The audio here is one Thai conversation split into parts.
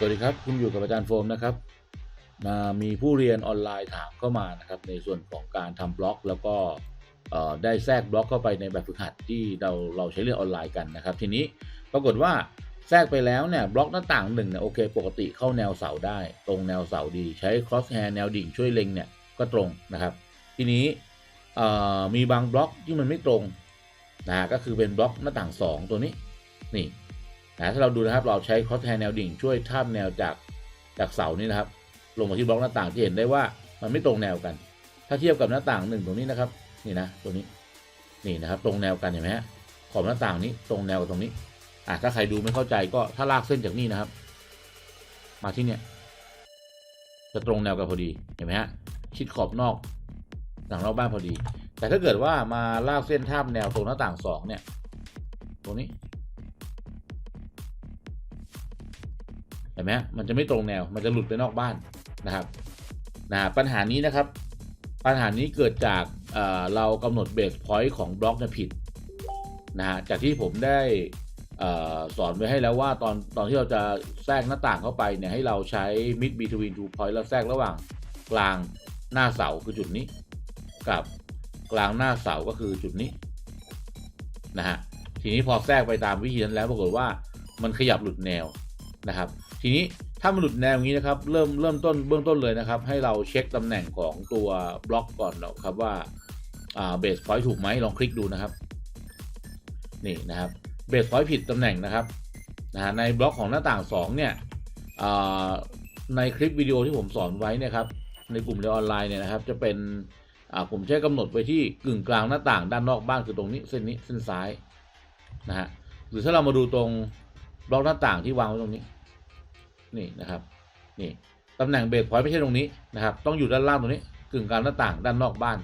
สวัสดีครับ คุณอยู่กับอาจารย์โฟมนะครับมามีผู้เรียนออนไลน์ถามเข้ามานะครับในส่วนของการทำบล็อก แล้วก็ได้แทรกบล็อกเข้าไปในแบบฝึกหัดที่เราเราใช้เรียนออนไลน์กันนะครับ ทีนี้ปรากฏว่าแทรกไปแล้วเนี่ยบล็อกหน้าต่างหนึ่งเนี่ยโอเค ปกติเข้าแนวเสาได้ ตรงแนวเสาดี ใช้ cross hair แนวดิ่งช่วยเล็งเนี่ยก็ตรงนะครับ ทีนี้มีบางบล็อกที่มันไม่ตรงนะก็คือเป็นบล็อกหน้าต่าง 2 ตัวนี้นี่ นะถ้าเราดูนะครับเราใช้คอสแทนแนวดิ่งช่วยทาบแนวจากจากเสานี่นะครับ ลงมาที่บล็อกหน้าต่างที่เห็นได้ว่ามันไม่ตรงแนวกัน ถ้าเทียบกับหน้าต่างหนึ่งตรงนี้นะครับ นี่นะตรงนี้นี่นะครับตรงแนวกันเห็นไหมฮะขอบหน้าต่างนี้ตรงแนวกับตรงนี้อะถ้าใครดูไม่เข้าใจก็ถ้าลากเส้นจากนี่นะครับ มาที่เนี่ยจะตรงแนวกันพอดีเห็นไหมฮะชิดขอบนอกหลังนอกบ้านพอดี แต่ถ้าเกิดว่ามาลากเส้นทาบแนวตรงหน้าต่างสองเนี่ย ตรงนี้ ห็นไหมมันจะไม่ตรงแนว มันจะหลุดไปนอกบ้านนะครับนะปัญหานี้นะครับ ปัญหานี้เกิดจากเเรากำหนดเบสพอยต์ของบล็อกเนี่ยผิดนะฮะจากที่ผมได้สอนไว้ให้แล้วว่าตอนตอนที่เราจะแทรกหน้าต่างเข้าไปเนี่ยให้เราใช้ mid between two point แล้วแทรกระหว่างกลางหน้าเสาคือจุดนี้ กับกลางหน้าเสาก็คือจุดนี้นะฮะทีนี้พอแทรกไปตามวิธีนั้นแล้วปรากฏว่ามันขยับหลุดแนวนะครับ ทีนี้ถ้ามันหลุดแนวอย่างนี้นะครับเริ่มเริ่มต้นเบื้องต้นเลยนะครับ ให้เราเช็คตำแหน่งของตัวบล็อกก่อนนะครับว่าเบสพอยต์ถูกไหมลองคลิกดูนะครับ นี่นะครับเบสพอยต์ผิดตำแหน่งนะครับนะในบล็อกของหน้าต่าง 2 เนี่ยในคลิปวิดีโอที่ผมสอนไว้นี่ยครับ ในกลุ่มเรียนออนไลน์เนี่ยนะครับ จะเป็นผมใช้กำหนดไว้ที่กึ่งกลางหน้าต่างด้านนอกบ้านคือตรงนี้เส้นนี้เส้นซ้ายนะฮะหรือถ้าเรามาดูตรงบล็อกหน้าต่างที่วางไว้ตรงนี้ นี่นะครับนี่ตำแหน่งเบสพอยต์ไม่ใช่ตรงนี้นะครับ ต้องอยู่ด้านล่างตรงนี้กึ่งกลางหน้าต่างด้านนอกบ้าน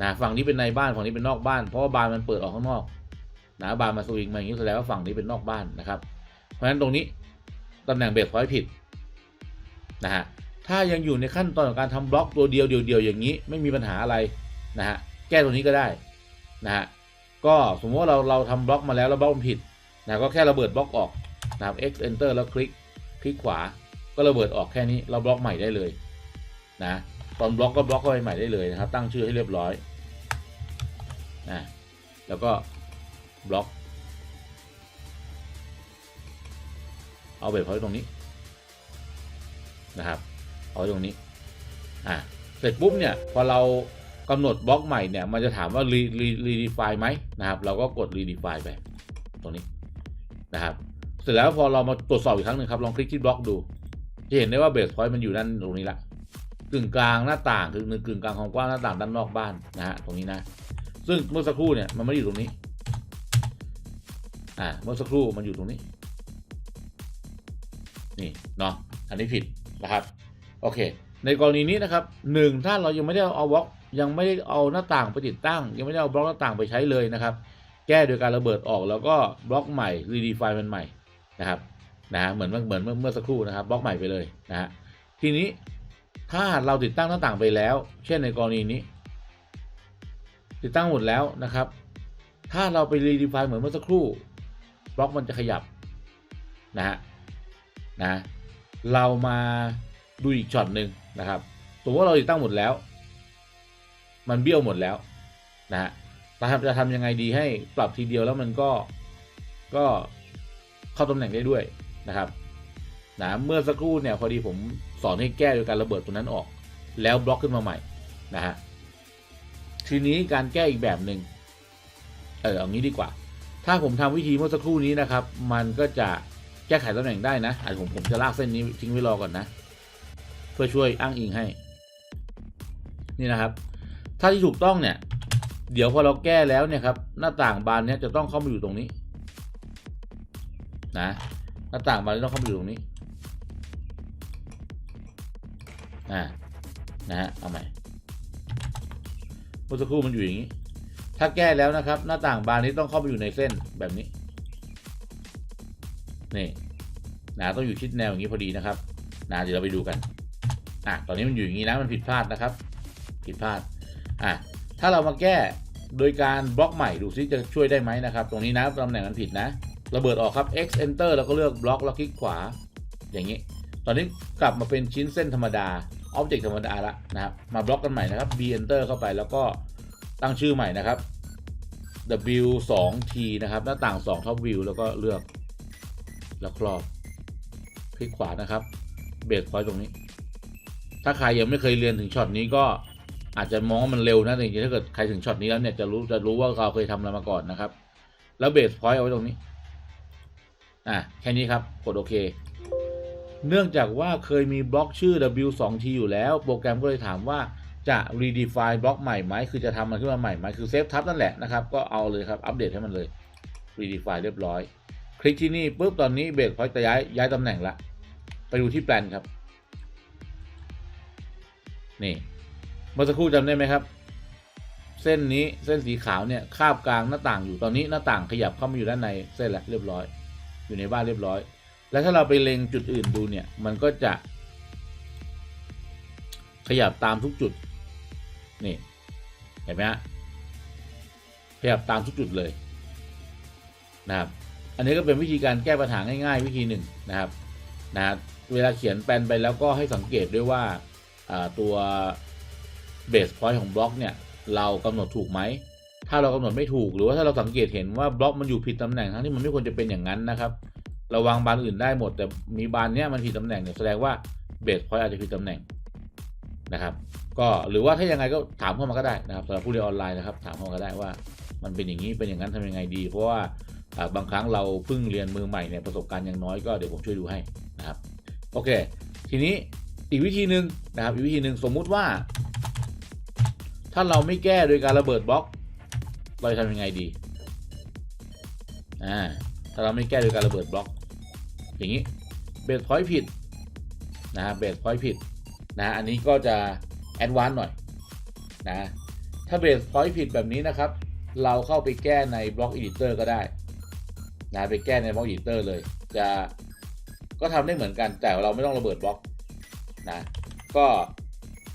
นะฝั่งนี้เป็นในบ้านฝั่งนี้เป็นนอกบ้านเพราะว่าบานมันเปิดออกข้างนอกนะบานมาสวิงมาอย่างนี้แสดงว่าฝั่งนี้เป็นนอกบ้านนะครับ เพราะฉะนั้นตรงนี้ตำแหน่งเบสพอยต์ผิดนะฮะถ้ายังอยู่ในขั้นตอนของการทำบล็อกตัวเดียวเดียวๆอย่างนี้ไม่มีปัญหาอะไรนะฮะแก้ตัวนี้ก็ได้นะฮะก็สมมติว่าเราเราทำบล็อกมาแล้วแล้วบล็อกมันผิดนะก็แค่ระเบิดบล็อกออกนะครับ x enter แล้วคลิก คลิกขวาก็ระเบิดออกแค่นี้เราบล็อกใหม่ได้เลยนะตอนบล็อกก็บล็อกเข้าไปใหม่ได้เลยนะครับตั้งชื่อให้เรียบร้อยนะแล้วก็บล็อก เอาเบรกไว้ตรงนี้นะครับเอาตรงนี้อะเสร็จปุ๊บเนี่ยพอเรากำหนดบล็อกใหม่เนี่ยมันจะถามว่า re re redefine ไหมนะครับเราก็กด redefine ไปตรงนี้นะครับ ร็จแล้วพอเรามาตรวจสอบอีกครั้งหนึ่งครับลองคลิกที่บล็อกดู จะเห็นได้ว่าเบสพอยต์มันอยู่ด้านตรงนี้ละกึ่งกลางหน้าต่างคือกึ่งกลางของกว้างหน้าต่างด้านนอกบ้านนะฮะตรงนี้นะ ซึ่งเมื่อสักครู่เนี่ยมันไม่ได้อยู่ตรงนี้อ่าเมื่อสักครู่มันอยู่ตรงนี้ นี่เนาะอันนี้ผิดนะครับ โอเค ในกรณีนี้นะครับหนึ่งถ้าเรายังไม่ได้เอาบล็อกยังไม่ได้เอาหน้าต่างไปติดตั้ง ยังไม่ได้เอาบล็อกหน้าต่างไปใช้เลยนะครับ แก้โดยการระเบิดออกแล้วก็บล็อกใหม่ redefine มันใหม่ นะครับนะเหมือนเหมือนเมื่อสักครู่นะครับบล็อกใหม่ไปเลยนะฮะทีนี้ถ้าเราติดตั้งหน้าต่างไปแล้ว เช่นในกรณีนี้ ติดตั้งหมดแล้วนะครับ ถ้าเราไป redefine เหมือนเมื่อสักครู่บล็อกมันจะขยับนะฮะนะเรามาดูอีกช็อตหนึ่งนะครับสมมติว่าเราติดตั้งหมดแล้ว มันเบี้ยวหมดแล้วนะฮะเราจะทำยังไงดีให้ปรับทีเดียวแล้วมันก็ก็ เข้าตำแหน่งได้ด้วยนะครับนะเมื่อสักครู่เนี่ยพอดีผมสอนให้แก้โดยการระเบิดตัวนั้นออก แล้วบล็อกขึ้นมาใหม่นะฮะทีนี้การแก้อีกแบบหนึ่งเออเอางี้ดีกว่า ถ้าผมทำวิธีเมื่อสักครู่นี้นะครับ มันก็จะแก้ไขตำแหน่งได้นะอาจผมผมจะลากเส้นนี้ทิ้งไว้รอก่อนนะ เพื่อช่วยอ้างอิงให้ นี่นะครับ ถ้าที่ถูกต้องเนี่ย เดี๋ยวพอเราแก้แล้วเนี่ยครับหน้าต่างบานเนี้ยจะต้องเข้ามาอยู่ตรงนี้ นะหน้าต่างบานนี้ต้องเข้ามาอยู่ตรงนี้อ่านะฮะเอาใหม่เมื่อสักครู่มันอยู่อย่างนี้ ถ้าแก้แล้วนะครับ หน้าต่างบานนี้ต้องเข้าไปอยู่ในเส้นแบบนี้นี่นะต้องอยู่ชิดแนวอย่างนี้พอดีนะครับนะเดี๋ยวเราไปดูกันอะตอนนี้มันอยู่อย่างนี้นะมันผิดพลาดนะครับ ผิดพลาดอะถ้าเรามาแก้โดยการบล็อกใหม่ดูซิจะช่วยได้ไหมนะครับ ตรงนี้นะตำแหน่งมันผิดนะ ระเบิดออกครับ x enter แล้วก็เลือกบล็อกแล้วคลิกขวา อย่างนี้ ตอนนี้กลับมาเป็นชิ้นเส้นธรรมดาออบเจกต์ธรรมดาละนะครับ มาบล็อกกันใหม่นะครับ b enter เข้าไปแล้วก็ตั้งชื่อใหม่นะครับ w 2 t นะครับ หน้าต่าง 2 top view แล้วก็เลือก แล้วครอบคลิกขวานะครับ เบรกพอยต์ตรงนี้ ถ้าใครยังไม่เคยเรียนถึงช็อตนี้ก็อาจจะมองว่ามันเร็วนะแต่จริงๆถ้าเกิดใครถึงช็อตนี้แล้วเนี่ยจะรู้จะรู้ว่าเราเคยทำอะไรมาก่อนนะครับ แล้วเบสพอยต์เอาไว้ตรงนี้ อะแค่นี้ครับ กดโอเค เนื่องจากว่าเคยมีบล็อกชื่อ w2t อยู่แล้ว โปรแกรมก็เลยถามว่าจะ redefine บล็อกใหม่ไหม คือจะทำมันขึ้นมาใหม่ไหม คือเซฟทับนั่นแหละนะครับ ก็เอาเลยครับ อัปเดตให้มันเลย redefine เรียบร้อย คลิกที่นี่ปุ๊บ ตอนนี้เบรกพอยต์จะย้ายย้ายตำแหน่งละ ไปดูที่แปลนครับ นี่ เมื่อสักครู่จำได้ไหมครับ เส้นนี้ เส้นสีขาวเนี่ย คาบกลางหน้าต่างอยู่ ตอนนี้หน้าต่างขยับเข้ามาอยู่ด้านในเส้นแล้วเรียบร้อย อยู่ในบ้านเรียบร้อย แล้วถ้าเราไปเล็งจุดอื่นดูเนี่ย มันก็จะ ขยับตามทุกจุด นี่ เห็นไหมฮะ ขยับตามทุกจุดเลย นะครับ อันนี้ก็เป็นวิธีการแก้ปัญหาง่าย ๆ วิธีหนึ่งนะครับ นะบเวลาเขียนแปลนไปแล้วก็ให้สังเกตด้วยว่าอ่าตัวเบสพอยต์ของบล็อกเนี่ย เรากำหนดถูกไหม ถ้าเรากำหนดไม่ถูกหรือว่าถ้าเราสังเกตเห็นว่าบล็อกมันอยู่ผิดตำแหน่งทั้งที่มันไม่ควรจะเป็นอย่างนั้นนะครับเราวางบานอื่นได้หมด แต่มีบานเนี้ยมันผิดตำแหน่งเนี่ยแสดงว่าเบสพอยต์อาจจะผิดตำแหน่งนะครับ ก็หรือว่าถ้ายังไงก็ถามเข้ามาก็ได้นะครับสำหรับผู้เรียนออนไลน์นะครับ ถามเข้ามาก็ได้ว่ามันเป็นอย่างนี้เป็นอย่างนั้นทำยังไงดี เพราะว่าอ่าบางครั้งเราเพิ่งเรียนมือใหม่เนี่ยประสบการณ์ยังน้อยก็เดี๋ยวผมช่วยดูให้นะครับโอเค ทีนี้อีกวิธีหนึ่งนะครับอีกวิธีหนึ่งสมมุติว่า ถ้าเราไม่แก้โดยการระเบิดบล็อก เราจะทำยังไงดี อ่า ถ้าเราไม่แก้โดยการระเบิดบล็อก อย่างนี้ เบสพอยต์ผิด นะฮะ เบสพอยต์ผิดนะอันนี้ก็จะแอดวานซ์หน่อย นะ ถ้าเบสพอยต์ผิดแบบนี้นะครับ เราเข้าไปแก้ในบล็อกอีดิเตอร์ก็ได้ นะ ไปแก้ในบล็อกอีดิเตอร์เลย จะ ก็ทำได้เหมือนกัน แต่เราไม่ต้องระเบิดบล็อก นะ ก็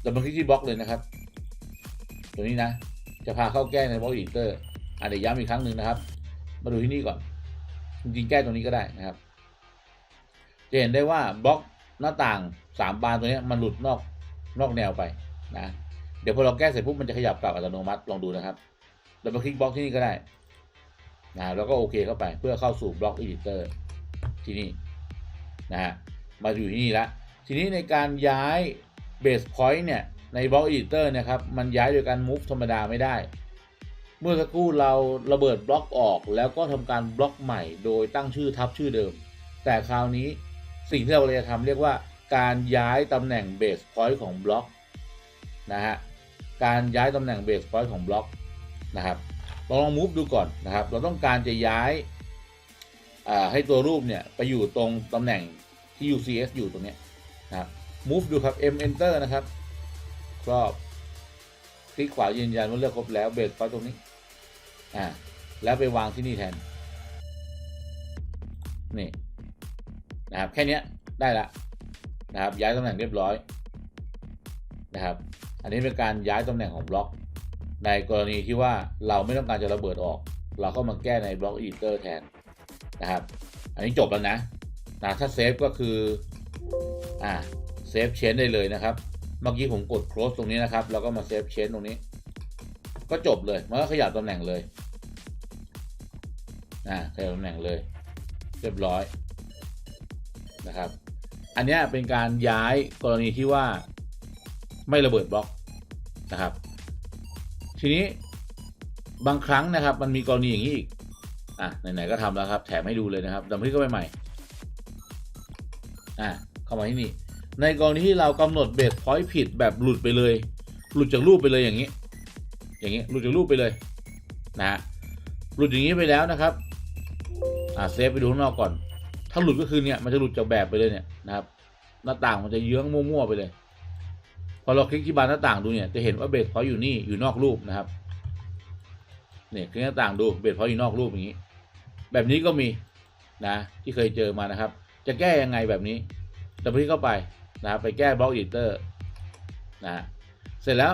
ดับเบิลคลิกที่บล็อกเลยนะครับ ตัวนี้นะ จะพาเข้าแก้ในบล็อกอีเตอร์อะเดี๋ยวย้ำอีกครั้งหนึ่งนะครับ มาดูที่นี่ก่อน จริงๆแก้ตรงนี้ก็ได้นะครับ จะเห็นได้ว่าบล็อกหน้าต่างสามบานตัวนี้มันหลุดนอกนอกแนวไปนะเดี๋ยวพอเราแก้เสร็จปุ๊บมันจะขยับกลับอัตโนมัติลองดูนะครับเราไปคลิกบล็อกที่นี่ก็ได้นะแล้วก็โอเคเข้าไปเพื่อเข้าสู่บล็อกอีดิเตอร์ที่นี่นะฮะมาอยู่ที่นี่ละทีนี้ในการย้ายเบสพอยต์เนี่ย ในบล็อกอีเตอร์นะครับ มันย้ายโดยการ move ธรรมดาไม่ได้ เมื่อสักครู่เราระเบิดบล็อกออก แล้วก็ทำการบล็อกใหม่ โดยตั้งชื่อทับชื่อเดิม แต่คราวนี้สิ่งที่เราจะทำเรียกว่าการย้ายตำแหน่งเบสพอยต์ของบล็อกนะฮะการย้ายตำแหน่งเบสพอยต์ของบล็อกนะครับลองมูฟดูก่อนนะครับ เราต้องการจะย้ายให้ตัวรูปเนี่ยไปอยู่ตรงตำแหน่งที่ UCS อยู่ตรงเนี้ยนะครับ move ดูครับ M enter นะครับ รอบ คลิกขวายืนยันว่าเลือกครบแล้วเบสพอยต์ตรงนี้ อ่า แล้วไปวางที่นี่แทน นี่ นะครับ แค่นี้ได้ละนะครับ ย้ายตำแหน่งเรียบร้อย นะครับ อันนี้เป็นการย้ายตำแหน่งของบล็อก ในกรณีที่ว่าเราไม่ต้องการจะระเบิดออก เราก็มาแก้ในบล็อกอีเตอร์แทนนะครับ อันนี้จบแล้วนะนะถ้าเซฟก็คือ อ่า เซฟเชนได้เลยนะครับ เมื่อกี้ผมกด close ตรงนี้นะครับ แล้วก็มาเซฟเชนตรงนี้ ก็จบเลย มันก็ขยับตำแหน่งเลยอ่าขยับตำแหน่งเลย เรียบร้อยนะครับ อันนี้เป็นการย้ายกรณีที่ว่าไม่ระเบิดบล็อกนะครับ ทีนี้บางครั้งนะครับ มันมีกรณีอย่างนี้อีกอะไหนๆก็ทำแล้วครับ แถมให้ดูเลยนะครับดับเบิลคลิกเข้าไปใหม่ อะเข้ามาที่นี่ ในกรณีที่เรากำหนดเบสพอยต์ผิดแบบหลุดไปเลย หลุดจากรูปไปเลยอย่างนี้ อย่างนี้หลุดจากรูปไปเลยนะฮะหลุดอย่างนี้ไปแล้วนะครับอ่าเซฟไปดูข้างนอกก่อน ถ้าหลุดก็คือเนี่ยมันจะหลุดจากแบบไปเลยเนี่ยนะครับ หน้าต่างมันจะเยื้องมั่วๆไปเลย พอเราคลิกที่บานหน้าต่างดูเนี่ยจะเห็นว่าเบสพอยต์อยู่นี่อยู่นอกรูปนะครับเนี่ยคลิกหน้าต่างดูเบสพอยต์อยู่นอกรูปอย่างนี้ แบบนี้ก็มีนะที่เคยเจอมานะครับ จะแก้ยังไงแบบนี้ดับเบิลคลิกเข้าไป นะครับไปแก้บล็อกอีดิเตอร์นะฮะเสร็จแล้ว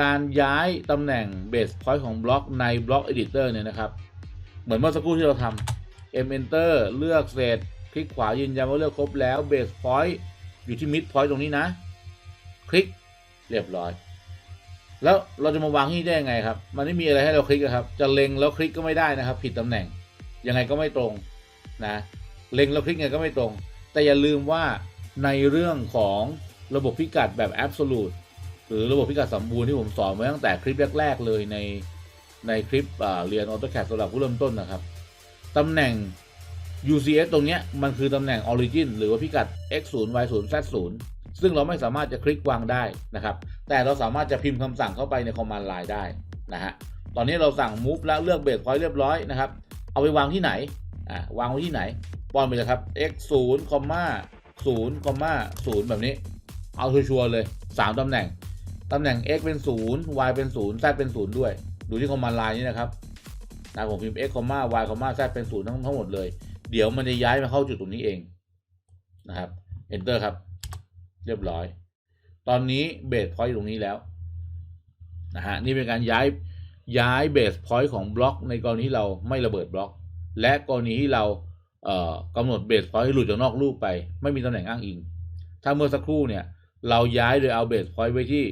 การย้ายตำแหน่งเบสพอยต์ของบล็อกในบล็อกอีดิเตอร์เนี่ยนะครับ เหมือนเมื่อสักครู่ที่เราทำ M enter เลือกเสร็จ คลิกขวายืนยันว่าเลือกครบแล้ว base point อยู่ที่มิดพอยต์ตรงนี้นะ คลิกเรียบร้อย แล้วเราจะมาวางที่ได้ยังไงครับ มันไม่มีอะไรให้เราคลิกครับ จะเล็งแล้วคลิกก็ไม่ได้นะครับ ผิดตำแหน่ง ยังไงก็ไม่ตรงนะ เล็งแล้วคลิกยังไงก็ไม่ตรง แต่อย่าลืมว่า ในเรื่องของระบบพิกัดแบบ absolute หรือระบบพิกัดสมบูรณ์ที่ผมสอนไว้ตั้งแต่คลิปแรก ๆ เลยในในคลิปเรียน AutoCAD สำหรับผู้เริ่มต้นนะครับตำแหน่ง UCS ตรงเนี้ยมันคือตำแหน่ง Origin หรือว่าพิกัด x 0 y 0 z 0 ซึ่งเราไม่สามารถจะคลิกวางได้นะครับ แต่เราสามารถจะพิมพ์คำสั่งเข้าไปใน Command Line ได้นะฮะตอนนี้เราสั่ง move แล้วเลือก base point เรียบร้อยนะครับ เอาไปวางที่ไหนอ่าวางไว้ที่ไหนป้อนไปเลยครับ x 0 0 0แบบนี้ เอาชัวร์เลย3ตำแหน่ง ตำแหน่ง x เป็น0 y เป็น0 z เป็น0ด้วย ดูที่ command line นี่นะครับนะผมพิมพ์ x, y, z เป็น0ทั้งทั้งหมดเลย เดี๋ยวมันจะย้ายมาเข้าจุดตรงนี้เองนะครับ enter ครับ เรียบร้อย ตอนนี้เบสพอยต์ตรงนี้แล้วนะฮะนี่เป็นการย้ายย้ายเบสพอยต์ของบล็อกในกรณีที่เราไม่ระเบิดบล็อก และกรณีที่เรา กำหนดเบสพอยต์ให้หลุดจากนอกรูปไป ไม่มีตำแหน่งอ้างอิง ถ้าเมื่อสักครู่เนี่ย เราย้ายโดยเอาเบสพอยต์ไว้ที่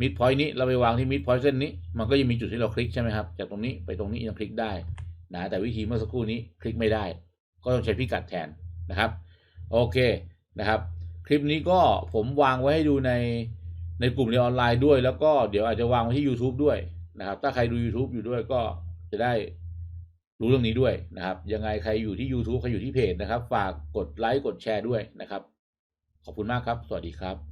มิดพอยต์นี้เราไปวางที่มิดพอยต์เส้นนี้ มันก็ยังมีจุดที่เราคลิกใช่ไหมครับ จากตรงนี้ไปตรงนี้ยังคลิกได้นะแต่วิธีเมื่อสักครู่นี้คลิกไม่ได้ ก็ต้องใช้พิกัดแทนนะครับโอเคนะครับ คลิปนี้ก็ผมวางไว้ให้ดูในในกลุ่มเรียนออนไลน์ด้วย แล้วก็เดี๋ยวอาจจะวางไว้ที่ YouTube ด้วยนะครับ ถ้าใครดู YouTube อยู่ด้วยก็จะได้ รู้เรื่องนี้ด้วยนะครับ ยังไงใครอยู่ที่ YouTube ใครอยู่ที่เพจนะครับ ฝากกดไลค์กดแชร์ด้วยนะครับ ขอบคุณมากครับ สวัสดีครับ